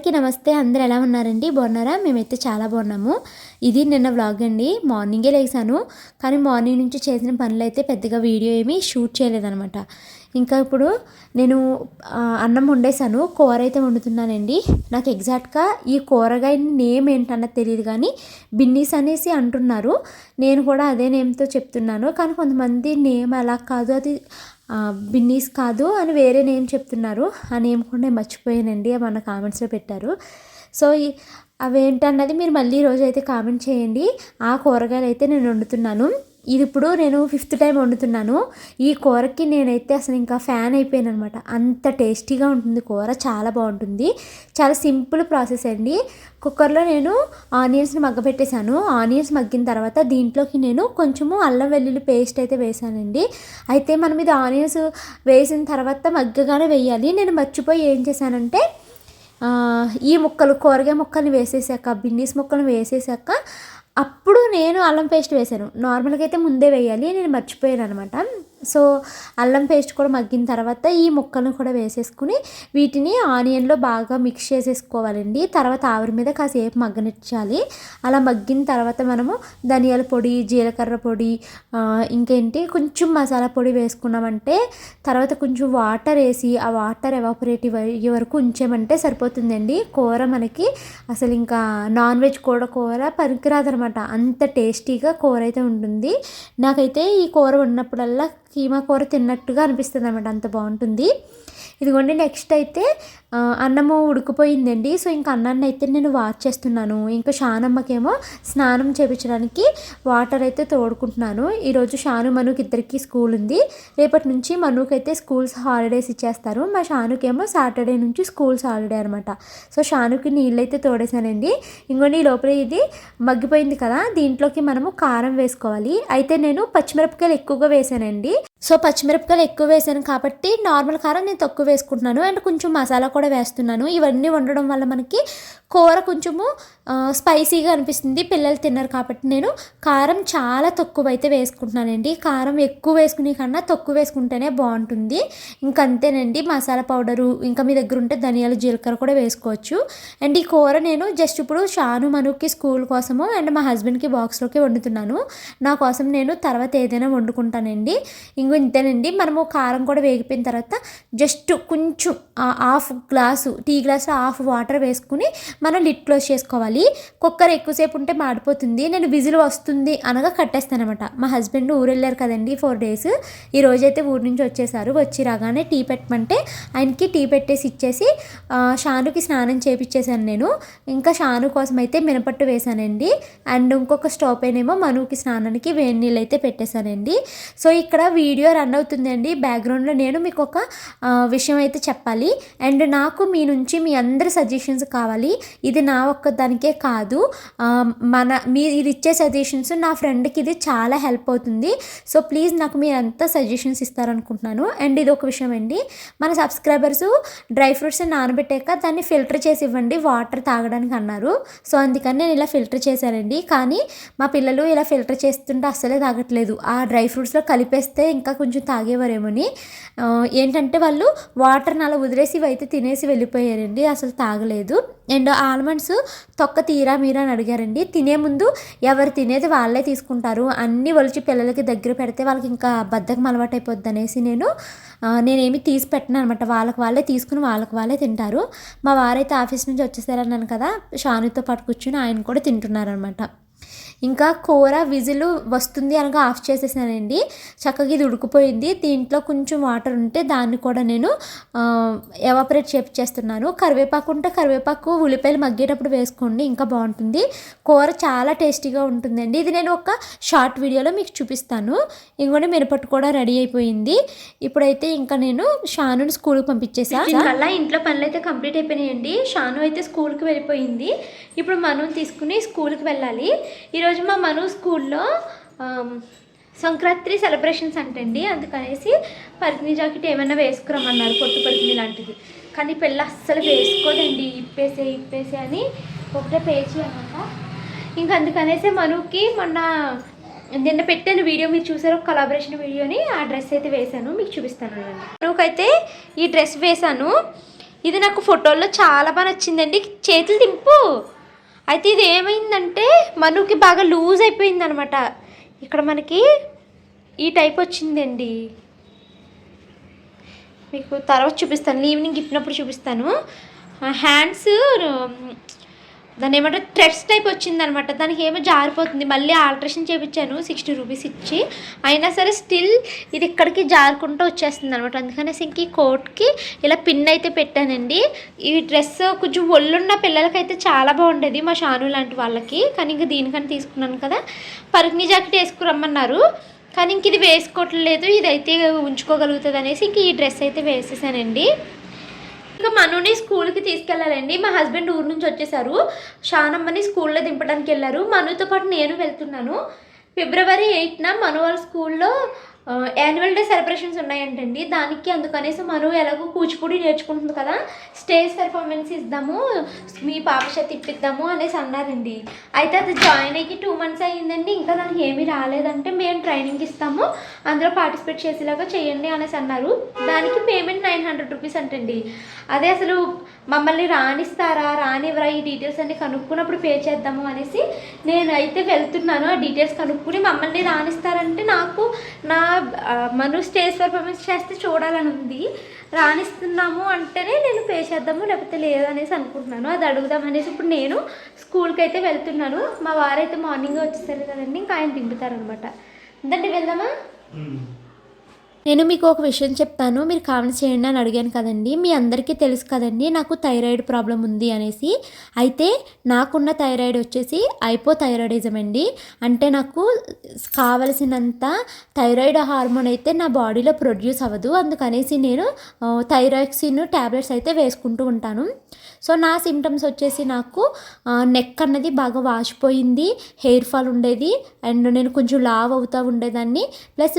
అందరికీ నమస్తే. అందరు ఎలా ఉన్నారండి? బాగున్నారా? మేమైతే చాలా బాగున్నాము. ఇది నిన్న వ్లాగ్ అండి. మార్నింగే లేసాను. కానీ మార్నింగ్ నుంచి చేసిన పనులు అయితే పెద్దగా వీడియో ఏమీ షూట్ చేయలేదనమాట ఇంకా ఇప్పుడు నేను అన్నం వండేసాను కూర అయితే వండుతున్నానండి. నాకు ఎగ్జాక్ట్గా ఈ కూరగాయ నేమ్ ఏంటన్నది తెలియదు కానీ బిన్నీస్ అనేసి అంటున్నారు. నేను కూడా అదే నేమ్తో చెప్తున్నాను. కానీ కొంతమంది నేమ్ అలా కాదు అది బిన్నీస్ కాదు అని వేరే నేమ్ చెప్తున్నారు. ఆ నేమ్ కూడా నేను మర్చిపోయానండి. మన కామెంట్స్లో పెట్టారు. సో అవేంటన్నది మీరు మళ్ళీ ఈరోజు అయితే కామెంట్ చేయండి. ఆ కూరగాయలు అయితే నేను వండుతున్నాను. ఇది ఇప్పుడు నేను ఫిఫ్త్ టైం వండుతున్నాను. ఈ కూరకి నేనైతే అసలు ఇంకా ఫ్యాన్ అయిపోయాను అనమాట అంత టేస్టీగా ఉంటుంది కూర చాలా బాగుంటుంది. చాలా సింపుల్ ప్రాసెస్ అండి. కుక్కర్లో నేను ఆనియన్స్ని మగ్గబెట్టేశాను. ఆనియన్స్ మగ్గిన తర్వాత దీంట్లోకి నేను కొంచెము అల్లం వెల్లుల్లి పేస్ట్ అయితే వేశానండి. అయితే మనం ఇది ఆనియన్స్ వేసిన తర్వాత మగ్గగానే వేయాలి. నేను మర్చిపోయి ఏం చేశానంటే ఈ ముక్కలు కూరగాయ ముక్కల్ని వేసేసాక బిన్నీస్ ముక్కలు వేసేసాక అప్పుడు నేను అల్లం పేస్ట్ వేసాను నార్మల్గా అయితే ముందే వేయాలి నేను మర్చిపోయాను అనమాట సో అల్లం పేస్ట్ కూడా మగ్గిన తర్వాత ఈ ముక్కలను కూడా వేసేసుకుని వీటిని ఆనియన్లో బాగా మిక్స్ చేసేసుకోవాలండి. తర్వాత ఆవిరి మీద కాసేపు మగ్గనిచ్చాలి. అలా మగ్గిన తర్వాత మనము ధనియాల పొడి జీలకర్ర పొడి ఇంకేంటి కొంచెం మసాలా పొడి వేసుకున్నామంటే తర్వాత కొంచెం వాటర్ వేసి ఆ వాటర్ ఎవాపరేట్ అయ్యే వరకు ఉంచామంటే సరిపోతుందండి. కూర మనకి అసలు ఇంకా నాన్ వెజ్ కూడా కూర పనికిరాదనమాట అంత టేస్టీగా కూర అయితే ఉంటుంది. నాకైతే ఈ కూర ఉన్నప్పుడల్లా కీమా కూర తిన్నట్టుగా అనిపిస్తుంది అనమాట అంత బాగుంటుంది. ఇదిగోండి నెక్స్ట్ అయితే అన్నము ఉడికిపోయిందండి. సో ఇంకా అన్నాన్ని అయితే నేను వాచ్ చేస్తున్నాను. ఇంకా షానమ్మకేమో స్నానం చేయించడానికి వాటర్ అయితే తోడుకుంటున్నాను. ఈరోజు షాను మనుకి ఇద్దరికి స్కూల్ ఉంది. రేపటి నుంచి మనుకి అయితే స్కూల్స్ హాలిడేస్ ఇచ్చేస్తారు. మా షానుకేమో సాటర్డే నుంచి స్కూల్స్ హాలిడే అనమాట సో షానుకి నీళ్ళు అయితే తోడేసానండి. ఇంకోటి ఈ లోపల ఇది మగ్గిపోయింది కదా దీంట్లోకి మనము కారం వేసుకోవాలి. అయితే నేను పచ్చిమిరపకాయలు ఎక్కువగా వేసానండి. సో పచ్చిమిరపకాయలు ఎక్కువ వేసాను కాబట్టి నార్మల్ కారం నేను తక్కువ వేసుకుంటున్నాను అండ్ కొంచెం మసాలా కూడా వేస్తున్నాను. ఇవన్నీ వండడం వల్ల మనకి కూర కొంచెము స్పైసీగా అనిపిస్తుంది. పిల్లలు తిన్నారు కాబట్టి నేను కారం చాలా తక్కువ అయితే వేసుకుంటున్నానండి. కారం ఎక్కువ వేసుకునే కన్నా తక్కువ వేసుకుంటేనే బాగుంటుంది. ఇంకా అంతేనండి మసాలా పౌడరు ఇంకా మీ దగ్గర ఉంటే ధనియాలు జీలకర్ర కూడా వేసుకోవచ్చు. అండ్ ఈ కూర నేను జస్ట్ ఇప్పుడు షాను మనుకి స్కూల్ కోసము అండ్ మా హస్బెండ్కి బాక్స్లోకి వండుతున్నాను. నా కోసం నేను తర్వాత ఏదైనా వండుకుంటానండి. ఇంకో ఇంతేనండి మనము కారం కూడా వేగిపోయిన తర్వాత జస్ట్ కొంచెం half glass tea glass half water వేసుకుని మనం లిడ్ క్లోజ్ చేసుకోవాలి. కుక్కర్ ఎక్కువసేపు ఉంటే మాడిపోతుంది. నేను విజిల్ వస్తుంది అనగా కట్టేస్తాను అనమాట మా హస్బెండ్ ఊరు వెళ్ళారు కదండి ఫోర్ డేస్ ఈ రోజైతే ఊరి నుంచి వచ్చేసారు. వచ్చి రాగానే టీ పెట్టమంటే ఆయనకి టీ పెట్టేసి ఇచ్చేసి షానుకి స్నానం చేపించేశాను నేను. ఇంకా షాను కోసం అయితే మినపట్టు వేశానండి అండ్ ఇంకొక స్టవ్ పైన మనువుకి స్నానానికి వేడి నీళ్ళు అయితే పెట్టేశానండి. సో ఇక్కడ వీడియో రన్ అవుతుందండి. బ్యాక్గ్రౌండ్లో నేను మీకు ఒక విషయం అయితే చెప్పాలి. అండ్ నాకు మీ నుంచి మీ అందరి సజెషన్స్ కావాలి. ఇది నా ఒక్క దానికే కాదు మన మీరు ఇది ఇచ్చే సజెషన్స్ నా ఫ్రెండ్కి ఇది చాలా హెల్ప్ అవుతుంది. సో ప్లీజ్ నాకు మీరు అంతా సజెషన్స్ ఇస్తారనుకుంటున్నాను. అండ్ ఇది ఒక విషయం అండి మన సబ్స్క్రైబర్స్ డ్రై ఫ్రూట్స్ నానబెట్టాక దాన్ని ఫిల్టర్ చేసి ఇవ్వండి వాటర్ తాగడానికి అన్నారు. సో అందుకని నేను ఇలా ఫిల్టర్ చేశానండి. కానీ మా పిల్లలు ఇలా ఫిల్టర్ చేస్తుంటే అస్సలే తాగట్లేదు. ఆ డ్రై ఫ్రూట్స్లో కలిపేస్తే ఇంకా కొంచెం తాగేవారేమోని. ఏంటంటే వాళ్ళు వాటర్ని అలా వదిలేసి అయితే తినేసి వెళ్ళిపోయారండి అసలు తాగలేదు. అండ్ ఆల్మండ్స్ తొక్క తీరా మీరా అని అడిగారండి. తినే ముందు ఎవరు తినేది వాళ్ళే తీసుకుంటారు. అన్నీ ఒలిచి పిల్లలకి దగ్గర పెడితే వాళ్ళకి ఇంకా బద్దకం అలవాటు అయిపోద్ది అనేసి నేను నేనేమి తీసి పెట్టను అనమాట వాళ్ళకి వాళ్ళే తీసుకుని వాళ్ళకి వాళ్ళే తింటారు. మా వారైతే ఆఫీస్ నుంచి వచ్చేసారన్నాను కదా షానుతో పాటు కూర్చుని ఆయన కూడా తింటున్నారనమాట ఇంకా కూర విజిల్ వస్తుంది అనగా ఆఫ్ చేసేసానండి. చక్కగా ఇది ఉడికిపోయింది. దీంట్లో కొంచెం వాటర్ ఉంటే దాన్ని కూడా నేను ఎవాపరేట్ చేస్తున్నాను. కరివేపాకు ఉంటే కరివేపాకు ఉల్లిపాయలు మగ్గేటప్పుడు వేసుకోండి ఇంకా బాగుంటుంది. కూర చాలా టేస్టీగా ఉంటుందండి. ఇది నేను ఒక షార్ట్ వీడియోలో మీకు చూపిస్తాను. ఇంకోటి మిరపట్టు కూడా రెడీ అయిపోయింది. ఇప్పుడైతే ఇంకా నేను షానుని స్కూల్కి పంపించేసాను అలా ఇంట్లో పనులు అయితే కంప్లీట్ అయిపోయినాయండి. షాను అయితే స్కూల్కి వెళ్ళిపోయింది. ఇప్పుడు మనం తీసుకుని స్కూల్కి వెళ్ళాలి. ఈరోజు మా మను స్కూల్లో సంక్రాంతి సెలబ్రేషన్స్ అంటండి. అందుకనేసి పరికిణి జాకెట్ ఏమైనా వేసుకురమ్మన్నారు పొట్టు పరికిణి లాంటిది. కానీ పిల్ల అస్సలు వేసుకోదండి. ఇప్పేసే ఇప్పేసే అని ఒకటే పేచి అనమాట. ఇంక అందుకనేసి మనుకి మొన్న నిన్న పెట్టాను వీడియో. మీరు చూసారు కొలాబరేషన్ వీడియోని ఆ డ్రెస్ అయితే వేశాను. మీకు చూపిస్తాను మనకైతే ఈ డ్రెస్ వేశాను. ఇది నాకు ఫోటోల్లో చాలా బాగా నచ్చిందండి. చేతులు దింపు. అయితే ఇది ఏమైందంటే మనకి బాగా లూజ్ అయిపోయింది అనమాట ఇక్కడ మనకి ఈ టైప్ వచ్చిందండి. మీకు తర్వాత చూపిస్తాను. ఈవినింగ్ ఇప్పినప్పుడు చూపిస్తాను. హ్యాండ్స్ దాన్ని ఏమంటే థ్రెడ్స్ టైప్ వచ్చిందనమాట. దానికి ఏమో జారిపోతుంది. మళ్ళీ ఆల్ట్రేషన్ చేయించాను సిక్స్టీ రూపీస్ ఇచ్చి. అయినా సరే స్టిల్ ఇది ఇక్కడికి జారుకుంటూ వచ్చేస్తుంది అనమాట అందుకనేసి ఇంక ఈ కోట్కి ఇలా పిన్ అయితే పెట్టానండి. ఈ డ్రెస్ కొంచెం ఒళ్ళున్న పిల్లలకైతే చాలా బాగుండేది మా షాను లాంటి వాళ్ళకి. కానీ ఇంక దీనికని తీసుకున్నాను కదా. పరుకుని జాకెట్ వేసుకురమ్మన్నారు. కానీ ఇంక ఇది వేసుకోవట్లేదు. ఇదైతే ఉంచుకోగలుగుతుంది అనేసి ఇంక ఈ డ్రెస్ అయితే వేసేసానండి. ఇంకా మనుని స్కూల్కి తీసుకెళ్ళాలండి. మా హస్బెండ్ ఊరు నుంచి వచ్చేసారు. షానమ్మని స్కూల్లో దింపడానికి వెళ్ళారు. మనుతో పాటు నేను వెళ్తున్నాను. ఫిబ్రవరి ఎయిట్న మను వాళ్ళ స్కూల్లో యాన్యువల్ డే సెలబ్రేషన్స్ ఉన్నాయంటండి. దానికి అందుకనేసి మనం ఎలాగో కూచిపూడి నేర్చుకుంటుంది కదా. స్టేజ్ పెర్ఫార్మెన్స్ ఇద్దాము మీ పాప చేతి ఇప్పిద్దాము అనేసి అన్నారండి. అయితే అది జాయిన్ అయ్యి టూ మంత్స్ అయ్యిందండి. ఇంకా దానికి ఏమీ రాలేదంటే మేము ట్రైనింగ్ ఇస్తాము. అందులో పార్టిసిపేట్ చేసేలాగా చేయండి అనేసి అన్నారు. దానికి పేమెంట్ నైన్ హండ్రెడ్ రూపీస్ అంటండి. అదే అసలు మమ్మల్ని రాణిస్తారా? రానివ్వరా? ఈ డీటెయిల్స్ అన్ని కనుక్కున్నప్పుడు పే చేద్దాము అనేసి నేను అయితే వెళ్తున్నాను. ఆ డీటెయిల్స్ కనుక్కుని మమ్మల్ని రాణిస్తారంటే నాకు నా మను స్టేజ్ పర్ఫార్మెన్స్ చేస్తే చూడాలని ఉంది. రాణిస్తున్నాము అంటేనే నేను పే చేద్దాము లేకపోతే లేదు అనేసి అనుకుంటున్నాను. అది అడుగుదాం అనేసి ఇప్పుడు నేను స్కూల్కి అయితే వెళ్తున్నాను. మా వారైతే మార్నింగ్ వచ్చేసారు కదండి ఇంకా ఆయన దింపుతారనమాట. ఎందుకంటే వెళ్దామా? నేను మీకు ఒక విషయం చెప్తాను. మీరు కామెంట్ చేయండి అని అడిగాను కదండి. మీ అందరికీ తెలుసు కదండి నాకు థైరాయిడ్ ప్రాబ్లం ఉంది అనేసి. అయితే నాకున్న థైరాయిడ్ వచ్చేసి ఐపో థైరాయిడిజం అండి. అంటే నాకు కావలసినంత థైరాయిడ్ హార్మోన్ అయితే నా బాడీలో ప్రొడ్యూస్ అవ్వదు. అందుకనేసి నేను థైరాక్సిన్ ట్యాబ్లెట్స్ అయితే వేసుకుంటూ ఉంటాను. సో నా సిమ్టమ్స్ వచ్చేసి నాకు నెక్ అన్నది బాగా వాచిపోయింది హెయిర్ ఫాల్ ఉండేది అండ్ నేను కొంచెం లావ్ అవుతూ ఉండేదాన్ని ప్లస్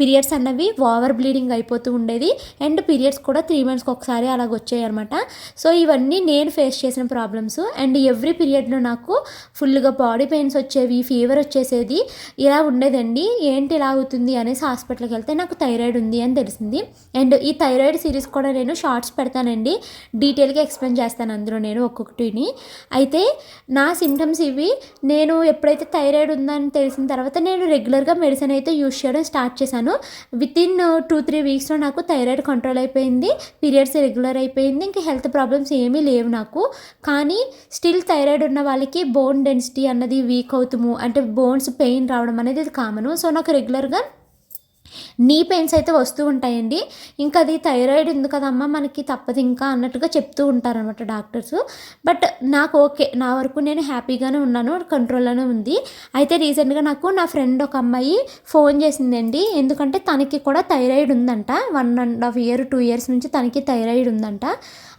పీరియడ్స్ అన్నవి ఓవర్ బ్లీడింగ్ అయిపోతూ ఉండేది అండ్ పీరియడ్స్ కూడా త్రీ మంత్స్కి ఒకసారి అలాగ వచ్చాయి అనమాట సో ఇవన్నీ నేను ఫేస్ చేసిన ప్రాబ్లమ్స్ అండ్ ఎవ్రీ పీరియడ్లో నాకు ఫుల్గా బాడీ పెయిన్స్ వచ్చేవి ఫీవర్ వచ్చేసేది ఇలా ఉండేదండి. ఏంటి ఇలా అవుతుంది అనేసి హాస్పిటల్కి వెళ్తే నాకు థైరాయిడ్ ఉంది అని తెలిసింది. అండ్ ఈ థైరాయిడ్ సిరీస్ కూడా నేను షార్ట్స్ పెడతానండి. డీటెయిల్గా ఎక్స్ప్లెయిన్ చేస్తాను అందులో నేను ఒక్కొక్కటిని. అయితే నా సిమ్టమ్స్ ఇవి. నేను ఎప్పుడైతే థైరాయిడ్ ఉందని తెలిసిన తర్వాత నేను రెగ్యులర్గా మెడిసిన్ అయితే యూజ్ చేయడం స్టార్ట్ చేశాను. విత్ ఇన్ టూ త్రీ వీక్స్లో నాకు థైరాయిడ్ కంట్రోల్ అయిపోయింది. పీరియడ్స్ రెగ్యులర్ అయిపోయింది. ఇంకా హెల్త్ ప్రాబ్లమ్స్ ఏమీ లేవు నాకు. కానీ స్టిల్ థైరాయిడ్ ఉన్న వాళ్ళకి బోన్ డెన్సిటీ అన్నది వీక్ అవుతాము. అంటే బోన్స్ పెయిన్ రావడం అనేది ఇది కామను సో నాకు రెగ్యులర్గా నీ పెయిన్స్ అయితే వస్తూ ఉంటాయండి. ఇంకా అది థైరాయిడ్ ఉంది కదమ్మా మనకి తప్పదు ఇంకా అన్నట్టుగా చెప్తూ ఉంటారనమాట డాక్టర్స్. బట్ నాకు ఓకే నా వరకు నేను హ్యాపీగానే ఉన్నాను కంట్రోల్లోనే ఉంది. అయితే రీసెంట్గా నాకు నా ఫ్రెండ్ ఒక అమ్మాయి ఫోన్ చేసిందండి. ఎందుకంటే తనకి కూడా థైరాయిడ్ ఉందంట. One and half year two years నుంచి తనకి థైరాయిడ్ ఉందంట.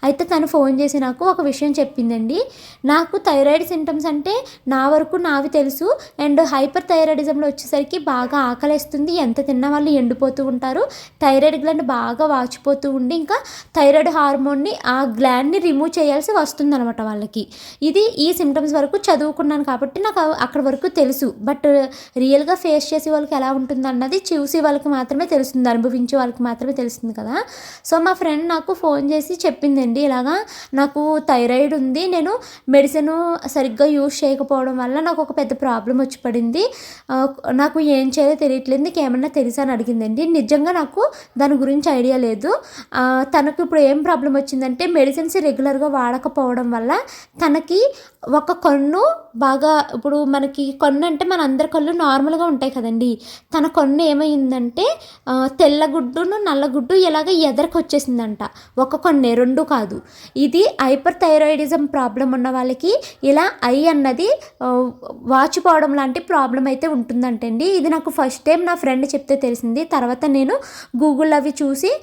అయితే తను ఫోన్ చేసి నాకు ఒక విషయం చెప్పిందండి. నాకు థైరాయిడ్ సింటమ్స్ అంటే నా వరకు నావి తెలుసు. అండ్ హైపర్ థైరాయిడిజంలో వచ్చేసరికి బాగా ఆకలేస్తుంది. ఎంత తిన్న వాళ్ళు ఎండిపోతూ ఉంటారు. థైరాయిడ్ గ్లాండ్ బాగా వాచిపోతూ ఉండి ఇంకా థైరాయిడ్ హార్మోన్ని ఆ గ్లాండ్ని రిమూవ్ చేయాల్సి వస్తుందన్నమాట వాళ్ళకి. ఇది ఈ సిమ్టమ్స్ వరకు చదువుకున్నాను కాబట్టి నాకు అక్కడ వరకు తెలుసు. బట్ రియల్గా ఫేస్ చేసే వాళ్ళకి ఎలా ఉంటుంది అన్నది చూసి వాళ్ళకి మాత్రమే తెలుస్తుంది. అనుభవించే వాళ్ళకి మాత్రమే తెలుస్తుంది కదా. సో మా ఫ్రెండ్ నాకు ఫోన్ చేసి చెప్పింది చెప్పిందండి ఇలాగా నాకు థైరాయిడ్ ఉంది. నేను మెడిసిన్ సరిగ్గా యూజ్ చేయకపోవడం వల్ల నాకు ఒక పెద్ద ప్రాబ్లం వచ్చి పడింది. నాకు ఏం చేయాలో తెలియట్లేదు. నీకు ఏమన్నా తెలుసా అని అడిగిందండి. నిజంగా నాకు దాని గురించి ఐడియా లేదు. తనకు ఇప్పుడు ఏం ప్రాబ్లం వచ్చిందంటే మెడిసిన్స్ రెగ్యులర్గా వాడకపోవడం వల్ల తనకి ఒక కన్ను బాగా ఇప్పుడు మనకి కన్ను అంటే మన అందరి కళ్ళు నార్మల్గా ఉంటాయి కదండి. తన కన్ను ఏమైందంటే తెల్లగుడ్డును నల్లగుడ్డు ఇలాగ ఎదరికి వచ్చేసిందంట. ఒక కన్నే రెండు కాదు. ఇది హైపర్ థైరాయిడిజం ప్రాబ్లం ఉన్న వాళ్ళకి ఇలా ఐ అన్నది వాచిపోవడం లాంటి ప్రాబ్లం అయితే ఉంటుందంటండి. ఇది నాకు ఫస్ట్ టైం నా ఫ్రెండ్ చెప్తే తెలిసింది. తర్వాత నేను గూగుల్ అవి చూసి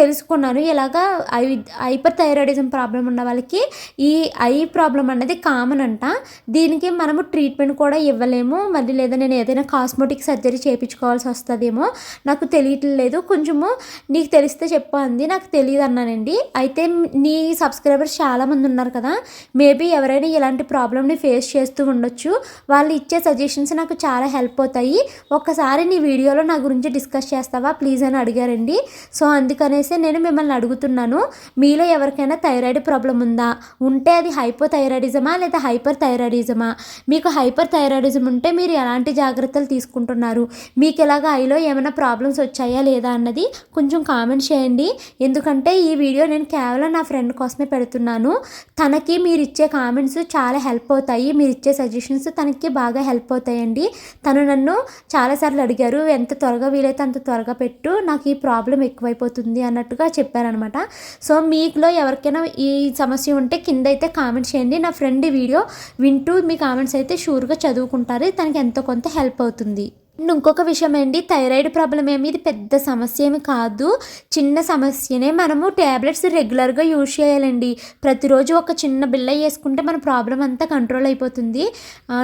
తెలుసుకున్నాను. ఇలాగా ఐ హైపర్ థైరాయిడిజం ప్రాబ్లం ఉన్న వాళ్ళకి ఈ ఐ ప్రాబ్లం అన్నది కామన్ అంట. దీనికి మనము ట్రీట్మెంట్ కూడా ఇవ్వలేము. మళ్ళీ లేదా నేను ఏదైనా కాస్మెటిక్ సర్జరీ చేయించుకోవాల్సి వస్తుందేమో. నాకు తెలియట్లేదు. కొంచెము నీకు తెలిస్తే చెప్పు అంది. నాకు తెలియదు అన్నానండి. అయితే నీ సబ్స్క్రైబర్స్ చాలామంది ఉన్నారు కదా. మేబీ ఎవరైనా ఇలాంటి ప్రాబ్లమ్ని ఫేస్ చేస్తూ ఉండొచ్చు. వాళ్ళు ఇచ్చే సజెషన్స్ నాకు చాలా హెల్ప్ అవుతాయి. ఒక్కసారి నీ వీడియోలో నా గురించి డిస్కస్ చేస్తావా? ప్లీజ్ అని అడిగారండి. సో అందుకనేసి నేను మిమ్మల్ని అడుగుతున్నాను. మీలో ఎవరికైనా థైరాయిడ్ ప్రాబ్లం ఉందా? ఉంటే అది హైపోథైరాయిడిజమా లేదా హైపర్ థైరాయిడిజమా మీకు హైపర్ థైరాయిడిజం ఉంటే మీరు ఎలాంటి జాగ్రత్తలు తీసుకుంటున్నారు? మీకు ఇలాగ ఐలో ఏమైనా ప్రాబ్లమ్స్ వచ్చాయా లేదా అన్నది కొంచెం కామెంట్ చేయండి. ఎందుకంటే ఈ వీడియో నేను కేవలం నా ఫ్రెండ్ కోసమే పెడుతున్నాను. తనకి మీరు ఇచ్చే కామెంట్స్ చాలా హెల్ప్ అవుతాయి. మీరు ఇచ్చే సజెషన్స్ తనకి బాగా హెల్ప్ అవుతాయండి. తను నన్ను చాలాసార్లు అడిగారు ఎంత త్వరగా వీలైతే అంత త్వరగా పెట్టు నాకు ఈ ప్రాబ్లం ఎక్కువైపోతుంది అన్నట్టుగా చెప్పారనమాట. సో మీకులో ఎవరికైనా ఈ సమస్య ఉంటే కింద అయితే కామెంట్ చేయండి. నా ఫ్రెండ్ వీడియో. వింటూ మీ కామెంట్స్ అయితే షూర్గా చదువుకుంటారు. తనకి ఎంతో కొంత హెల్ప్ అవుతుంది. ఇంకొక విషయం ఏంటి థైరాయిడ్ ప్రాబ్లం ఏమి? ఇది పెద్ద సమస్య ఏమి కాదు. చిన్న సమస్యనే మనము ట్యాబ్లెట్స్ రెగ్యులర్గా యూజ్ చేయాలండి. ప్రతిరోజు ఒక చిన్న బిల్ల వేసుకుంటే మన ప్రాబ్లం అంతా కంట్రోల్ అయిపోతుంది.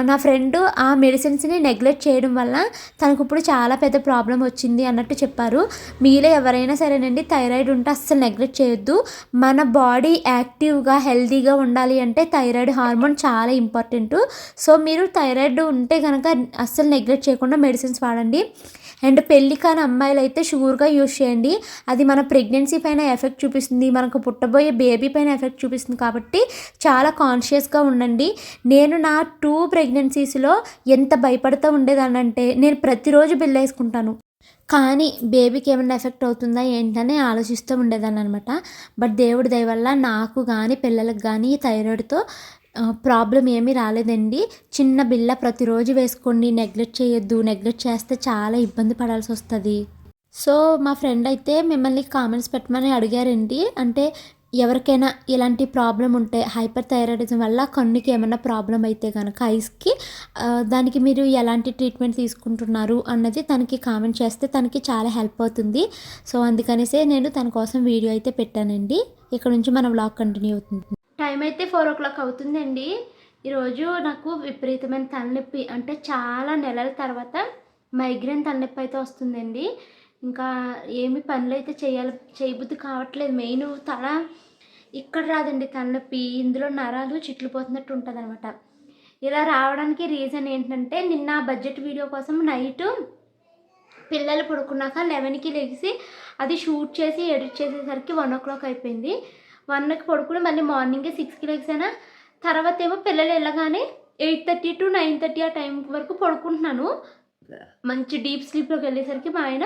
నా ఫ్రెండ్ ఆ మెడిసిన్స్ని నెగ్లెక్ట్ చేయడం వల్ల తనకు ఇప్పుడు చాలా పెద్ద ప్రాబ్లం వచ్చింది అన్నట్టు చెప్పారు. మీలో ఎవరైనా సరేనండి థైరాయిడ్ ఉంటే అస్సలు నెగ్లెక్ట్ చేయొద్దు. మన బాడీ యాక్టివ్గా హెల్తీగా ఉండాలి అంటే థైరాయిడ్ హార్మోన్ చాలా ఇంపార్టెంట్. సో మీరు థైరాయిడ్ ఉంటే కనుక అస్సలు నెగ్లెక్ట్ చేయకుండా మెడిసిన్ మెడిసిన్స్ వాడండి. అండ్ పెళ్ళి కాని అమ్మాయిలు అయితే షూర్గా యూజ్ చేయండి. అది మన ప్రెగ్నెన్సీ పైన ఎఫెక్ట్ చూపిస్తుంది. మనకు పుట్టబోయే బేబీ పైన ఎఫెక్ట్ చూపిస్తుంది కాబట్టి చాలా కాన్షియస్గా ఉండండి. నేను నా టూ ప్రెగ్నెన్సీస్లో ఎంత భయపడుతూ ఉండేదానంటే నేను ప్రతిరోజు బిల్ వేసుకుంటాను. కానీ బేబీకి ఏమైనా ఎఫెక్ట్ అవుతుందా ఏంటని ఆలోచిస్తూ ఉండేదాన్ని అనమాట బట్ దేవుడి దయ వల్ల నాకు కానీ పిల్లలకు కానీ థైరాయిడ్తో ప్రాబ్లం ఏమీ రాలేదండి. చిన్న బిల్ల ప్రతిరోజు వేసుకోండి నెగ్లెక్ట్ చేయొద్దు నెగ్లెక్ట్ చేస్తే చాలా ఇబ్బంది పడాల్సి వస్తుంది. సో మా ఫ్రెండ్ అయితే మిమ్మల్ని కామెంట్స్ పెట్టమని అడిగారండి. అంటే ఎవరికైనా ఇలాంటి ప్రాబ్లం ఉంటే హైపర్ థైరాయిడిజం వల్ల కన్నుకి ఏమైనా ప్రాబ్లం అయితే కనుక ఐస్కి దానికి మీరు ఎలాంటి ట్రీట్మెంట్ తీసుకుంటున్నారు అన్నది తనకి కామెంట్ చేస్తే తనకి చాలా హెల్ప్ అవుతుంది. సో అందుకనేసే నేను తన కోసం వీడియో అయితే పెట్టానండి. ఇక్కడ నుంచి మన వ్లాగ్ కంటిన్యూ అవుతుంది. టైం అయితే ఫోర్ ఓ క్లాక్ అవుతుందండి. ఈరోజు నాకు విపరీతమైన తలనొప్పి అంటే చాలా నెలల తర్వాత మైగ్రేన్ తలనొప్పి అయితే వస్తుందండి. ఇంకా ఏమి పనులు అయితే చేయాలి చేయబుద్ధి కావట్లేదు. మెయిన్ తల ఇక్కడ రాదండి తలనొప్పి ఇందులో నరాలు చిట్లిపోతున్నట్టు ఉంటుంది అనమాట ఇలా రావడానికి రీజన్ ఏంటంటే నిన్న బడ్జెట్ వీడియో కోసం నైట్ పిల్లలు పడుకున్నాక లెవెన్కి లెగిసి అది షూట్ చేసి ఎడిట్ చేసేసరికి వన్ ఓ క్లాక్ అయిపోయింది. వన్కి పడుకుని మళ్ళీ మార్నింగే సిక్స్కి లెగిసానా తర్వాత ఏమో పిల్లలు వెళ్ళగానే eight thirty to nine thirty ఆ టైం వరకు పడుకుంటున్నాను. మంచి డీప్ స్లీప్లోకి వెళ్ళేసరికి మా ఆయన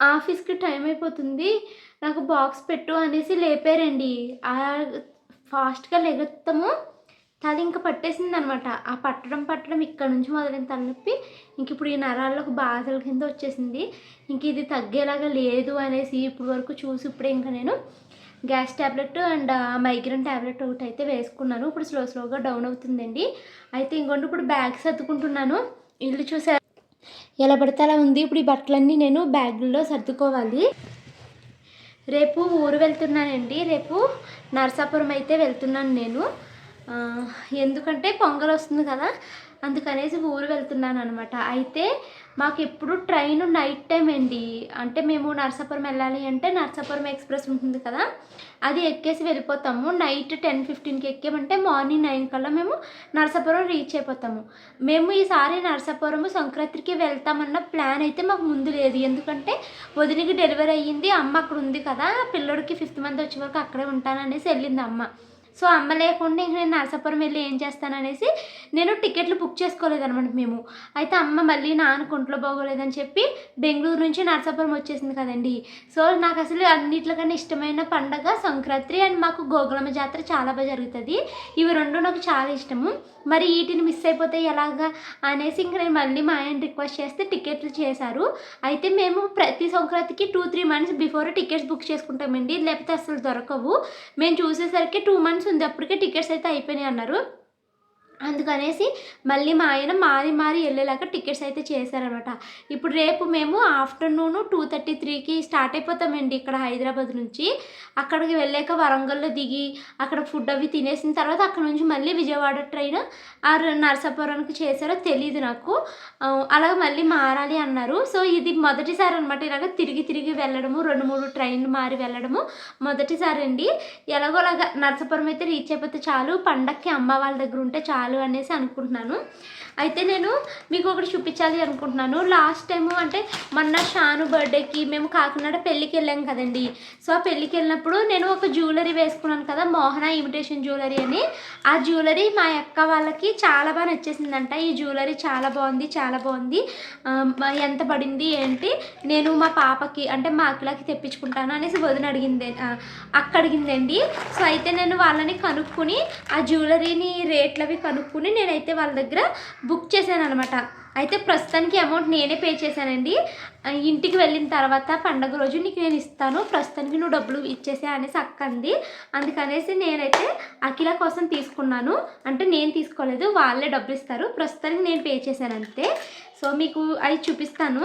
ఆఫీస్కి టైం అయిపోతుంది నాకు బాక్స్ పెట్టు అనేసి లేపారండి. ఆ ఫాస్ట్గా లెగత్తము. తల ఇంకా పట్టేసింది అనమాట ఆ పట్టడం పట్టడం ఇక్కడ నుంచి మొదలైన తలనొప్పి ఇంక ఇప్పుడు ఈ నరాల్లోకి బాధల కింద వచ్చేసింది. ఇంక ఇది తగ్గేలాగా లేదు అనేసి ఇప్పుడు వరకు చూసి ఇప్పుడే ఇంకా నేను gas tablet and migraine tablet ఒకటి అయితే వేసుకున్నాను. ఇప్పుడు స్లో స్లోగా డౌన్ అవుతుందండి. అయితే ఇంకొండి ఇప్పుడు బ్యాగ్ సర్దుకుంటున్నాను. ఇల్లు చూసారు ఎలా పడితే అలా ఉంది. ఇప్పుడు ఈ బట్టలన్నీ నేను బ్యాగుల్లో సర్దుకోవాలి. రేపు ఊరు వెళ్తున్నానండి. రేపు నరసాపురం అయితే వెళ్తున్నాను నేను. ఎందుకంటే పొంగల్ వస్తుంది కదా. అందుకనేసి ఊరు వెళ్తున్నాను అనమాట అయితే మాకు ఎప్పుడు ట్రైన్ నైట్ టైం అండి. అంటే మేము నరసాపురం వెళ్ళాలి అంటే నరసాపురం ఎక్స్ప్రెస్ ఉంటుంది కదా అది ఎక్కేసి వెళ్ళిపోతాము. నైట్ టెన్ ఫిఫ్టీన్కి ఎక్కామంటే మార్నింగ్ నైన్ కల్లా మేము నరసాపురం రీచ్ అయిపోతాము. మేము ఈసారి నరసాపురం సంక్రాంతికి వెళ్తామన్న ప్లాన్ అయితే మాకు ముందు లేదు. ఎందుకంటే వదినికి డెలివరీ అయ్యింది అమ్మ అక్కడ ఉంది కదా పిల్లోడికి ఫిఫ్త్ మంత్ వచ్చే వరకు అక్కడే ఉంటాననేసి వెళ్ళింది అమ్మ. సో అమ్మ లేకుండా ఇంక నేను నరసాపురం వెళ్ళి ఏం చేస్తాననేసి నేను టికెట్లు బుక్ చేసుకోలేదనమాట మేము. అయితే అమ్మ మళ్ళీ నాన్న ఒంట్లో బాగోలేదని చెప్పి బెంగళూరు నుంచి నరసాపురం వచ్చేసింది కదండి. సో నాకు అసలు అన్నిట్లకన్నా ఇష్టమైన పండగ సంక్రాంతి అండ్ మాకు గోగులమ్మ జాతర చాలా బాగా జరుగుతుంది. ఇవి రెండు నాకు చాలా ఇష్టము. మరి వీటిని మిస్ అయిపోతే ఎలాగా అనేసి ఇంక నేను మళ్ళీ మా ఆయన రిక్వెస్ట్ చేస్తే టికెట్లు చేశారు. అయితే మేము ప్రతి సంక్రాంతికి two three months before tickets book చేసుకుంటామండి. లేకపోతే అసలు దొరకవు. మేము చూసేసరికి టూ మంత్స్ ఉంది. అప్పటికే టికెట్స్ అయితే అయిపోయినాయి అన్నారు. అందుకనేసి మళ్ళీ మా ఆయన మారి మారి వెళ్ళేలాగా టికెట్స్ అయితే చేశారనమాట. ఇప్పుడు రేపు మేము ఆఫ్టర్నూను టూ థర్టీ త్రీకి స్టార్ట్ అయిపోతామండి ఇక్కడ హైదరాబాద్ నుంచి. అక్కడికి వెళ్ళాక వరంగల్లో దిగి అక్కడ ఫుడ్ అవి తినేసిన తర్వాత అక్కడ నుంచి మళ్ళీ విజయవాడ ట్రైన్ ఆ నర్సాపురానికి చేశారో తెలియదు నాకు. అలాగ మళ్ళీ మారాలి అన్నారు. సో ఇది మొదటిసారి అనమాట ఇలాగ తిరిగి తిరిగి వెళ్ళడము రెండు మూడు ట్రైన్లు మారి వెళ్ళడము మొదటిసారి అండి ఎలాగోలాగా నర్సాపురం అయితే రీచ్ అయిపోతే చాలు పండక్కి అమ్మ వాళ్ళ దగ్గర ఉంటే చాలు. అనేసి అనుకుంటున్నాను. అయితే నేను మీకు ఒకటి చూపించాలి అనుకుంటున్నాను. లాస్ట్ టైము అంటే మొన్న షాను బర్త్డేకి మేము కాకినాడ పెళ్ళికి వెళ్ళాం కదండి. సో ఆ పెళ్ళికి వెళ్ళినప్పుడు నేను ఒక జ్యువెలరీ వేసుకున్నాను కదా మోహన ఇమిటేషన్ జ్యువెలరీ అని. ఆ జ్యువెలరీ మా అక్క వాళ్ళకి చాలా బాగా నచ్చేసిందంట. ఈ జ్యువెలరీ చాలా బాగుంది చాలా బాగుంది. ఎంత పడింది ఏంటి నేను మా పాపకి అంటే మా అక్కలకి తెప్పించుకుంటాను అనేసి వదిన అడిగింది అక్క అడిగిందండి. సో అయితే నేను వాళ్ళని కనుక్కొని ఆ జ్యువెలరీని రేట్లవి అవి కనుక్కుని నేనైతే వాళ్ళ దగ్గర బుక్ చేశాను అనమాట అయితే ప్రస్తుతానికి అమౌంట్ నేనే పే చేశానండి. ఇంటికి వెళ్ళిన తర్వాత పండగ రోజు నీకు నేను ఇస్తాను. ప్రస్తుతానికి నువ్వు డబ్బులు ఇచ్చేసే అనేసి అక్కంది. అందుకనేసి నేనైతే అఖిల కోసం తీసుకున్నాను. అంటే నేను తీసుకోలేదు వాళ్ళే డబ్బులు ఇస్తారు. ప్రస్తుతానికి నేను పే చేశాను అంతే. సో మీకు అవి చూపిస్తాను.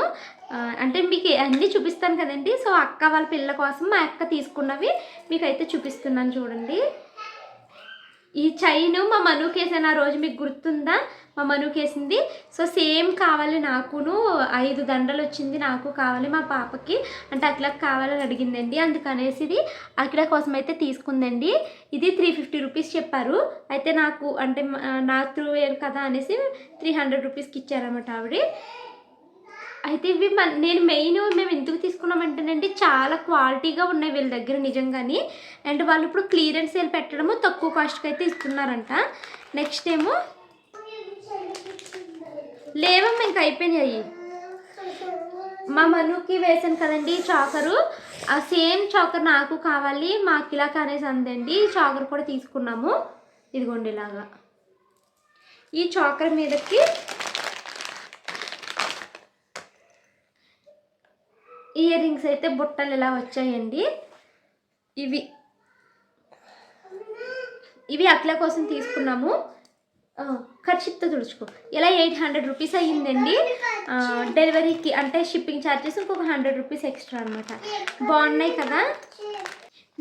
అంటే మీకు అన్నీ చూపిస్తాను కదండి. సో అక్క వాళ్ళ పిల్ల కోసం మా అక్క తీసుకున్నవి మీకు అయితే చూపిస్తున్నాను చూడండి. ఈ చైన్ మా మనుకేసాను ఆ రోజు మీకు గుర్తుందా? మా మనుకేసింది. సో సేమ్ కావాలి నాకును. ఐదు దండలు వచ్చింది నాకు కావాలి మా పాపకి. అంటే అట్లా కావాలని అడిగిందండి. అందుకనేసి ఇది అక్కడ కోసం అయితే తీసుకుందండి. ఇది త్రీ ఫిఫ్టీ రూపీస్ చెప్పారు. అయితే నాకు అంటే నా త్రూ కదా అనేసి త్రీ హండ్రెడ్ రూపీస్కి ఇచ్చారన్నమాట ఆవిడ. అయితే ఇవి మన నేను మెయిన్ మేము ఎందుకు తీసుకున్నామంటేనండి చాలా క్వాలిటీగా ఉన్నాయి వీళ్ళ దగ్గర నిజంగానే. అండ్ వాళ్ళు ఇప్పుడు క్లియరెన్స్ సేల్ పెట్టడము తక్కువ కాస్ట్కి అయితే ఇస్తున్నారంట. నెక్స్ట్ ఏమో? లేవమ్మ ఇంకా అయిపోయినాయి మా మనుకి వేసాను కదండి చాకరు. ఆ సేమ్ చాకర్ నాకు కావాలి మాకు ఇలా అనేసి అందండి. చాకర్ కూడా తీసుకున్నాము. ఇదిగోండి ఇలాగా. ఈ చాకర్ మీదకి ఇయర్ రింగ్స్ అయితే బుట్టలు ఇలా వచ్చాయండి? ఇవి. ఇవి అట్ల కోసం తీసుకున్నాము. ఖర్చుతో తుడుచుకో. ఇలా ఎయిట్ హండ్రెడ్ రూపీస్ అయ్యిందండి. డెలివరీకి అంటే షిప్పింగ్ ఛార్జెస్ ఇంకొక హండ్రెడ్ రూపీస్ ఎక్స్ట్రా అనమాట బాగున్నాయి కదా?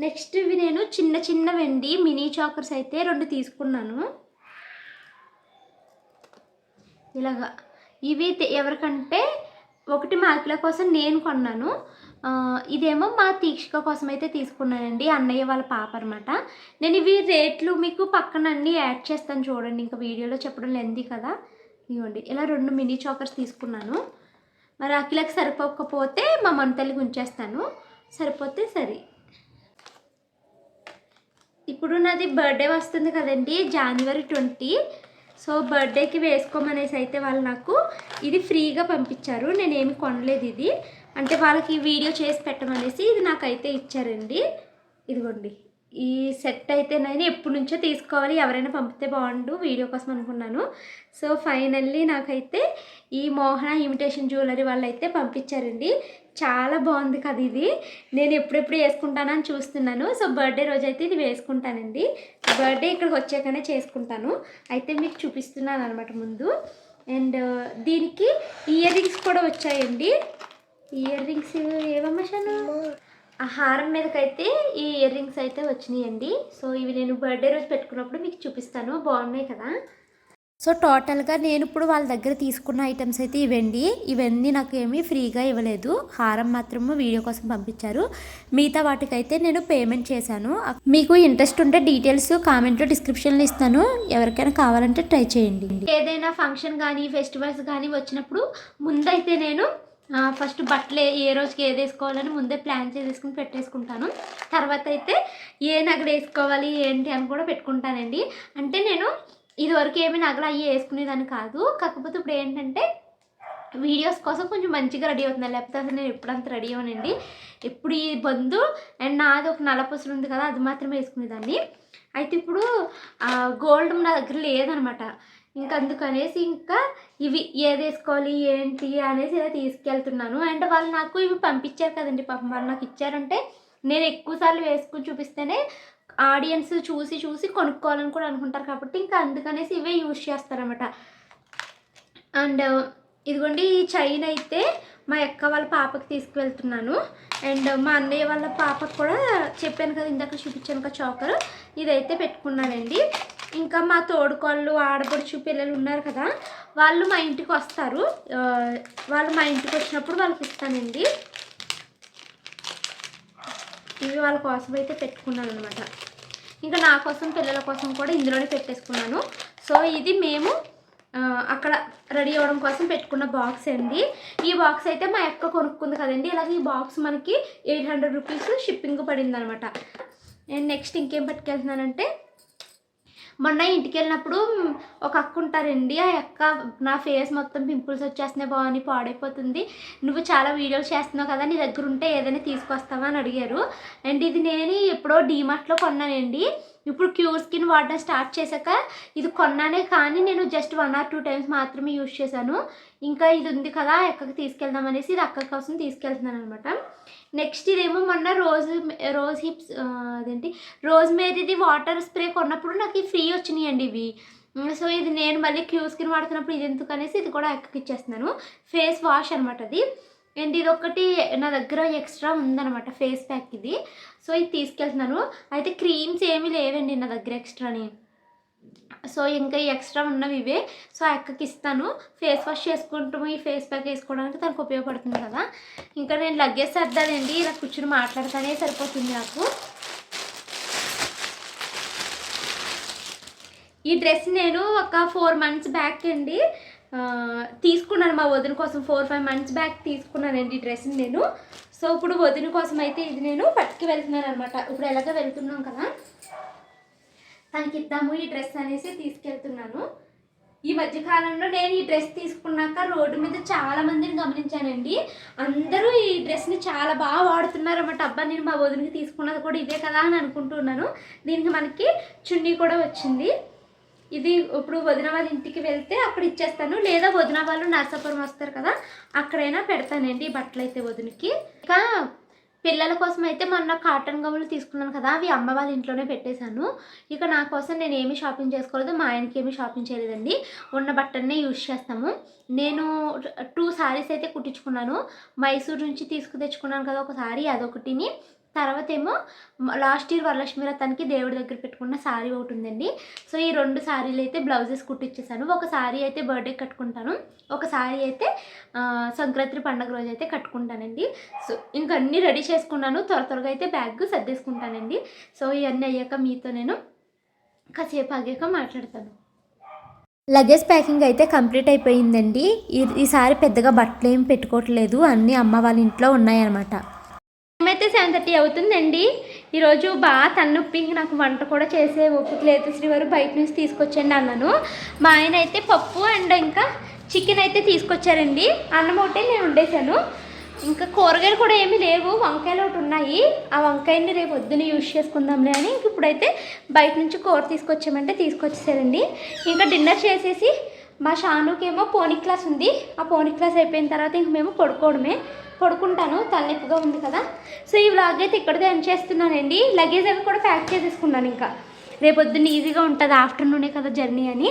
నెక్స్ట్ ఇవి నేను చిన్న చిన్న వెండి మినీ చాకర్స్ అయితే రెండు తీసుకున్నాను. ఇలాగా. ఇవి ఎవరికంటే ఒకటి మార్కుల కోసం నేను కొన్నాను. ఇదేమో మా తీక్షిక కోసం అయితే తీసుకున్నానండి అన్నయ్య వాళ్ళ పాప అనమాట నేను ఇవి రేట్లు మీకు పక్కన అన్ని యాడ్ చేస్తాను చూడండి ఇంకా వీడియోలో చెప్పడం లెంది కదా. ఇవ్వండి ఇలా రెండు మినీ చాకర్స్ తీసుకున్నాను. మరి అఖిలకి సరిపోకపోతే మా మంతలికి ఉంచేస్తాను సరిపోతే సరే. ఇప్పుడు నాది బర్త్డే వస్తుంది కదండి జనవరి ట్వంటీ సో బర్త్డేకి వేసుకోమనేసి అయితే వాళ్ళు నాకు ఇది ఫ్రీగా పంపించారు. నేనేమి కొనలేదు ఇది. అంటే వాళ్ళకి వీడియో చేసి పెట్టమనేసి ఇది నాకైతే ఇచ్చారండి. ఇదిగోండి. ఈ సెట్ అయితే నేను ఎప్పటి నుంచో తీసుకోవాలి. ఎవరైనా పంపితే బాగుండు వీడియో కోసం అనుకున్నాను. సో ఫైనల్లీ నాకైతే ఈ మోహన ఇమిటేషన్ జ్యువెలరీ వాళ్ళు అయితే పంపించారండి. చాలా బాగుంది కదా ఇది. నేను ఎప్పుడెప్పుడు వేసుకుంటానని చూస్తున్నాను. సో బర్త్డే రోజు అయితే ఇది వేసుకుంటానండి. బర్త్డే ఇక్కడికి వచ్చాకనే చేసుకుంటాను. అయితే మీకు చూపిస్తున్నాను అనమాట ముందు. అండ్ దీనికి ఇయర్ రింగ్స్ కూడా వచ్చాయండి. ఇయర్ రింగ్స్ ఏవమ్మా షాను? ఆ హారం మీదకైతే ఈ ఇయర్ రింగ్స్ అయితే వచ్చినాయండి. సో ఇవి నేను బర్త్డే రోజు పెట్టుకున్నప్పుడు మీకు చూపిస్తాను. బాగున్నాయి కదా? సో టోటల్గా నేను ఇప్పుడు వాళ్ళ దగ్గర తీసుకున్న ఐటమ్స్ అయితే ఇవండి. ఇవన్నీ నాకు ఏమీ ఫ్రీగా ఇవ్వలేదు. హారం మాత్రము వీడియో కోసం పంపించారు. మిగతా వాటికైతే నేను పేమెంట్ చేశాను. మీకు ఇంట్రెస్ట్ ఉంటే డీటెయిల్స్ కామెంట్లో డిస్క్రిప్షన్లో ఇస్తాను. ఎవరికైనా కావాలంటే ట్రై చేయండి. ఏదైనా ఫంక్షన్ కానీ ఫెస్టివల్స్ కానీ వచ్చినప్పుడు ముందైతే నేను ఫస్ట్ బట్టలు ఏ- ఏ రోజుకి ఏది వేసుకోవాలని ముందే ప్లాన్ చేసేసుకుని పెట్టేసుకుంటాను. తర్వాత అయితే ఏ నగలు వేసుకోవాలి ఏంటి అని కూడా పెట్టుకుంటానండి. అంటే నేను ఇదివరకు ఏమి నగలు అయ్యి వేసుకునేదాన్ని కాదు. కాకపోతే ఇప్పుడు ఏంటంటే వీడియోస్ కోసం కొంచెం మంచిగా రెడీ అవుతున్నా. లేకపోతే అసలు నేను ఎప్పుడంత రెడీ అవనండి ఇప్పుడు ఈ బంధు అండ్ నాది ఒక నలపసులు ఉంది కదా అది మాత్రమే వేసుకునేదాన్ని. అయితే ఇప్పుడు గోల్డ్ నా దగ్గర లేదనమాట. ఇంకా అందుకనేసి ఇంకా ఇవి ఏది వేసుకోవాలి ఏంటి అనేసి ఇలా తీసుకెళ్తున్నాను. అండ్ వాళ్ళు నాకు ఇవి పంపించారు కదండి పాపం. వాళ్ళు నాకు ఇచ్చారంటే నేను ఎక్కువసార్లు వేసుకుని చూపిస్తేనే ఆడియన్స్ చూసి చూసి కొనుక్కోవాలని కూడా అనుకుంటారు కాబట్టి ఇంకా అందుకనేసి ఇవే యూజ్ చేస్తారనమాట అండ్ ఇదిగోండి ఈ చైన్ అయితే మా అక్క వాళ్ళ పాపకి తీసుకువెళ్తున్నాను. అండ్ మా అన్నయ్య వాళ్ళ పాపకు కూడా చెప్పాను కదా ఇందాక చూపించాను కదా చాకర్. ఇదైతే పెట్టుకున్నానండి. ఇంకా మా తోడుకోళ్ళు ఆడపడుచు పిల్లలు ఉన్నారు కదా వాళ్ళు మా ఇంటికి వస్తారు. వాళ్ళు మా ఇంటికి వచ్చినప్పుడు వాళ్ళకి ఇస్తానండి. ఇవి వాళ్ళ కోసం అయితే పెట్టుకున్నాను అనమాట ఇంకా నా కోసం పిల్లల కోసం కూడా ఇందులోనే పెట్టేసుకున్నాను. సో ఇది మేము అక్కడ రెడీ అవ్వడం కోసం పెట్టుకున్న బాక్స్ అండి. ఈ బాక్స్ అయితే మా అక్క కొనుక్కుంది కదండి. ఇలాగే ఈ బాక్స్ మనకి ఎయిట్ హండ్రెడ్ రూపీస్ షిప్పింగ్ పడింది అనమాట నేను నెక్స్ట్ ఇంకేం పట్టుకెళ్తున్నానంటే మొన్న ఇంటికి వెళ్ళినప్పుడు ఒక అక్క ఉంటారండి ఆ అక్క నా ఫేస్ మొత్తం పింపుల్స్ వచ్చేస్తున్నాయి బాగుంది పాడైపోతుంది. నువ్వు చాలా వీడియోలు చేస్తున్నావు కదా నీ దగ్గర ఉంటే ఏదైనా తీసుకొస్తావా అని అడిగారు. అండ్ ఇది నేను ఎప్పుడో డీమార్ట్లో కొన్నానండి. ఇప్పుడు క్యూర్ స్కిన్ వాడడం స్టార్ట్ చేశాక ఇది కొన్నానే కానీ నేను just one or two times మాత్రమే యూజ్ చేశాను. ఇంకా ఇది ఉంది కదా ఆ అక్కకి తీసుకెళ్దాం అనేసి ఇది అక్క కోసం తీసుకెళ్తున్నాను అనమాట నెక్స్ట్ ఇదేమో మొన్న రోజ్ రోజ్ హిప్స్ అదేంటి? రోజ్ మేరీది వాటర్ స్ప్రే కొన్నప్పుడు నాకు ఫ్రీ వచ్చినాయండి ఇవి. సో ఇది నేను మళ్ళీ క్యూ స్కిన్ వాడుతున్నప్పుడు ఇది ఎందుకు అనేసి ఇది కూడా ఎక్కకి ఇచ్చేస్తున్నాను. ఫేస్ వాష్ అనమాట అది. అండ్ ఇది ఒకటి నా దగ్గర ఎక్స్ట్రా ఉందన్నమాట ఫేస్ ప్యాక్ ఇది. సో ఇది తీసుకెళ్తున్నాను. అయితే క్రీమ్స్ ఏమీ లేవండి నా దగ్గర ఎక్స్ట్రాని. సో ఇంకా ఎక్స్ట్రా ఉన్నవి ఇవే. సో ఆ అక్కకి ఇస్తాను. ఫేస్ వాష్ చేసుకుంటాము ఈ ఫేస్ ప్యాక్ వేసుకోవడానికి తనకు ఉపయోగపడుతుంది కదా. ఇంకా నేను లగేజ్ సర్దాలండి. ఇలా కూర్చుని మాట్లాడతానే సరిపోతుంది నాకు. ఈ డ్రెస్ నేను ఒక ఫోర్ మంత్స్ బ్యాక్ అండి తీసుకున్నాను మా వదిన కోసం. ఫోర్ ఫైవ్ మంత్స్ బ్యాక్ తీసుకున్నానండి ఈ డ్రెస్ని నేను. సో ఇప్పుడు వదిన కోసం అయితే ఇది నేను పట్టుకు వెళ్తున్నాను అనమాట ఇప్పుడు ఎలాగ వెళ్తున్నాం కదా. తనకి ఇద్దాము ఈ డ్రెస్ అనేసి తీసుకెళ్తున్నాను. ఈ మధ్యకాలంలో నేను ఈ డ్రెస్ తీసుకున్నాక రోడ్డు మీద చాలా మందిని గమనించానండి. అందరూ ఈ డ్రెస్ని చాలా బాగా వాడుతున్నారు అన్నమాట అబ్బా నేను మా వదినకి తీసుకున్నది కూడా ఇదే కదా అని అనుకుంటున్నాను. దీనికి మనకి చున్నీ కూడా వచ్చింది. ఇది ఇప్పుడు వదిన వాళ్ళ ఇంటికి వెళ్తే అక్కడ ఇచ్చేస్తాను. లేదా వదిన వాళ్ళు నర్సాపురం వస్తారు కదా అక్కడైనా పెడతానండి ఈ బట్టలు అయితే వదినకి. ఇంకా పిల్లల కోసం అయితే మొన్న కాటన్ గమ్ములు తీసుకున్నాను కదా అవి అమ్మ వాళ్ళ ఇంట్లోనే పెట్టేశాను. ఇక నా కోసం నేను ఏమీ షాపింగ్ చేసుకోలేదు మా ఆయనకి ఏమీ షాపింగ్ చేయలేదండి. ఉన్న బట్టన్నే యూజ్ చేస్తాము. నేను టూ శారీస్ అయితే కుట్టించుకున్నాను. మైసూర్ నుంచి తీసుకు తెచ్చుకున్నాను కదా ఒక శారీ అదొకటిని. తర్వాత ఏమో లాస్ట్ ఇయర్ వరలక్ష్మి వ్రతానికి దేవుడి దగ్గర పెట్టుకున్న శారీ ఒకటి ఉందండి. సో ఈ రెండు శారీలు అయితే బ్లౌజెస్ కుట్టించేసాను ఒక శారీ అయితే బర్త్డే కట్టుకుంటాను. ఒక శారీ అయితే సంక్రాంతి పండుగ రోజు అయితే కట్టుకుంటానండి. సో ఇంక అన్నీ రెడీ చేసుకున్నాను. త్వర త్వరగా అయితే బ్యాగ్ సర్దేసుకుంటానండి. సో ఇవన్నీ అయ్యాక మీతో నేను కాసేపు ఆగాక మాట్లాడతాను. లగేజ్ ప్యాకింగ్ అయితే కంప్లీట్ అయిపోయిందండి. ఈ- ఈసారి పెద్దగా బట్టలు ఏం పెట్టుకోవట్లేదు. అన్నీ అమ్మ వాళ్ళ ఇంట్లో ఉన్నాయన్నమాట. సెవెన్ థర్టీ అవుతుందండి. ఈరోజు బాగా తన్నొప్పి నాకు వంట కూడా చేసే ఓపిక లేదు. శ్రీవారు బయట నుంచి తీసుకొచ్చండి అన్నాను. మా ఆయన అయితే పప్పు అండ్ ఇంకా చికెన్ అయితే తీసుకొచ్చారండి. అన్నం ఒకటే నేను వండేశాను. ఇంకా కూరగాయలు కూడా ఏమీ లేవు. వంకాయలు ఒకటి ఉన్నాయి. ఆ వంకాయని రేపు వద్దున యూజ్ చేసుకుందాంలే అని ఇంక ఇప్పుడైతే బయట నుంచి కూర తీసుకొచ్చామంటే తీసుకొచ్చేసారండి. ఇంకా డిన్నర్ చేసేసి మా షానుకేమో పోనీ క్లాస్ ఉంది. ఆ పోనీ క్లాస్ అయిపోయిన తర్వాత ఇంక మేము పడుకోవడమే. పడుకుంటాను. తలనొప్పిగా ఉంది కదా. సో ఈ వ్లాగ్ అయితే ఇక్కడితో ఎండ్ చేస్తున్నానండి. లగేజ్ అవి కూడా ప్యాక్ చేసేసుకున్నాను ఇంకా. రేపొద్దున్న ఈజీగా ఉంటుంది ఆఫ్టర్నూనే కదా జర్నీ అని.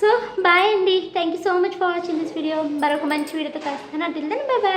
సో బాయ్ అండి. Thank you so much for watching this video మరొక మంచి వీడియోతో కలుస్తాను. అంటే బాయ్ బాయ్